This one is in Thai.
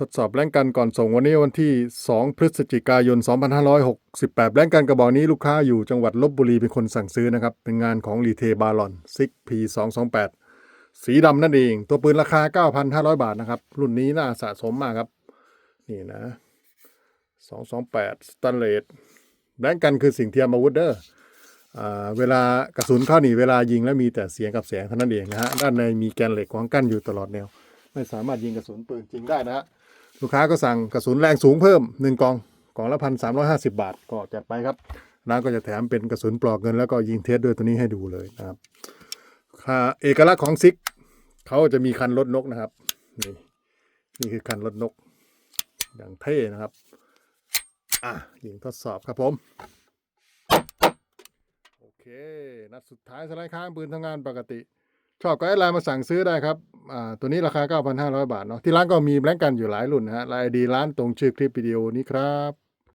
ทดสอบแรงกันก่อนส่งวันนี้วันที่ 2 พฤศจิกายน 2568 แรงกันกระบอกนี้ลูกค้าอยู่จังหวัดลบบุรีเป็นคนสั่งซื้อนะครับ เป็นงานของรีเทบาลอนซิก P228 สีดำนั่นเอง ตัวปืนราคา 9,500 บาทนะครับ รุ่นนี้น่าสะสมมากครับ นี่นะ 228สแตนเลสแรงกันคือสิ่งเทียมอาวุธเด้อเวลากระสุนเข้าหนีเวลายิงแล้วมีแต่เสียงกับแสงเท่านั้นเองนะฮะด้านในมีแกนเหล็กขวางกั้นอยู่ตลอดแนวไม่สามารถยิงกระสุนปืนจริงได้นะฮะ ลูกค้าก็สั่งกระสุนแรงสูงเพิ่มหนึ่งกองกองละพันสามร้อยห้าสิบาทก็จัดไปครับร้านก็จะแถมเป็นกระสุนปลอกเงินแล้วก็ยิงเทสด้วยตัวนี้ให้ดูเลยนะครับค่าเอกลักษณ์ของซิกเขาจะมีคันรถนกนะครับ นี่นี่คือคันรถนก อย่างเท่นะครับ อะยิงทดสอบครับผม โอเค นัดสุดท้ายสไลด์ค้างปืนทำงงานปกติ ชอบก็แอดไลน์มาสั่งซื้อได้ครับ ตัวนี้ราคา 9,500 บาทเนาะที่ร้านก็มีแบงก์กันอยู่หลายรุ่นนะฮะไลน์ดีร้านตรงชื่อคลิปวิดีโอนี้ครับ